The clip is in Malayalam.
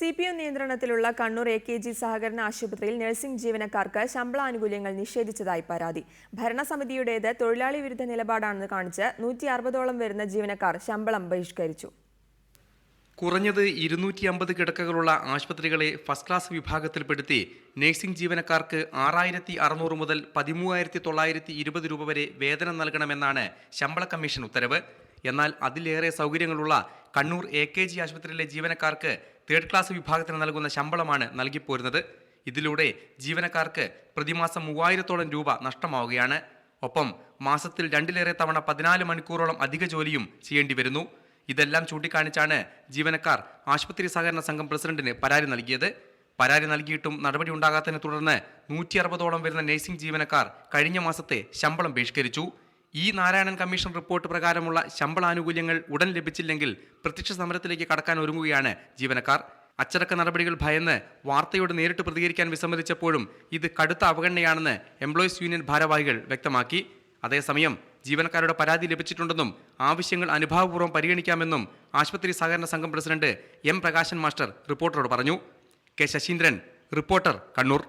സി പി എം നിയന്ത്രണത്തിലുള്ള കണ്ണൂർ എ കെ ജി സഹകരണ ആശുപത്രിയിൽ നഴ്സിംഗ് ജീവനക്കാർക്ക് ശമ്പളാനുകൂല്യങ്ങൾ നിഷേധിച്ചതായി പരാതി. ഭരണസമിതിയുടേത് തൊഴിലാളി വിരുദ്ധ നിലപാടാണെന്ന് കാണിച്ച് നൂറ്റി അറുപതോളം വരുന്ന ജീവനക്കാർ ശമ്പളം ബഹിഷ്കരിച്ചു. കുറഞ്ഞത് ഇരുന്നൂറ്റി അമ്പത് കിടക്കകളുള്ള ആശുപത്രികളെ ഫസ്റ്റ് ക്ലാസ് വിഭാഗത്തിൽപ്പെടുത്തി നഴ്സിംഗ് ജീവനക്കാർക്ക് ആറായിരത്തി അറുന്നൂറ് മുതൽ പതിമൂവായിരത്തി തൊള്ളായിരത്തി ഇരുപത് രൂപ വരെ വേതനം നൽകണമെന്നാണ് ശമ്പള കമ്മീഷൻ ഉത്തരവ്. എന്നാൽ അതിലേറെ സൗകര്യങ്ങളുള്ള കണ്ണൂർ എ കെ ജി ആശുപത്രിയിലെ ജീവനക്കാർക്ക് തേർഡ് ക്ലാസ് വിഭാഗത്തിന് നൽകുന്ന ശമ്പളമാണ് നൽകിപ്പോരുന്നത്. ഇതിലൂടെ ജീവനക്കാർക്ക് പ്രതിമാസം മൂവായിരത്തോളം രൂപ നഷ്ടമാവുകയാണ്. ഒപ്പം മാസത്തിൽ രണ്ടിലേറെ തവണ പതിനാല് മണിക്കൂറോളം അധിക ജോലിയും ചെയ്യേണ്ടി വരുന്നു. ഇതെല്ലാം ചൂണ്ടിക്കാണിച്ചാണ് ജീവനക്കാർ ആശുപത്രി സഹകരണ സംഘം പ്രസിഡന്റിന് പരാതി നൽകിയത്. പരാതി നൽകിയിട്ടും നടപടി ഉണ്ടാകാത്തതിനെ തുടർന്ന് നൂറ്റി അറുപതോളം വരുന്ന നഴ്സിംഗ് ജീവനക്കാർ കഴിഞ്ഞ മാസത്തെ ശമ്പളം ബഹിഷ്കരിച്ചു. ഈ നാരായണൻ കമ്മീഷൻ റിപ്പോർട്ട് പ്രകാരമുള്ള ശമ്പളാനുകൂല്യങ്ങൾ ഉടൻ ലഭിച്ചില്ലെങ്കിൽ പ്രത്യക്ഷ സമരത്തിലേക്ക് കടക്കാൻ ഒരുങ്ങുകയാണ് ജീവനക്കാർ. അച്ചടക്ക നടപടികൾ ഭയന്ന് വാർത്തയോട് നേരിട്ട് പ്രതികരിക്കാൻ വിസമ്മതിച്ചപ്പോഴും ഇത് കടുത്ത അവഗണനയാണെന്ന് എംപ്ലോയീസ് യൂണിയൻ ഭാരവാഹികൾ വ്യക്തമാക്കി. അതേസമയം ജീവനക്കാരുടെ പരാതി ലഭിച്ചിട്ടുണ്ടെന്നും ആവശ്യങ്ങൾ അനുഭാവപൂർവം പരിഗണിക്കാമെന്നും ആശുപത്രി സഹകരണ സംഘം പ്രസിഡന്റ് എം പ്രകാശൻ മാസ്റ്റർ റിപ്പോർട്ടറോട് പറഞ്ഞു. K Sasheendran reporter Kannur.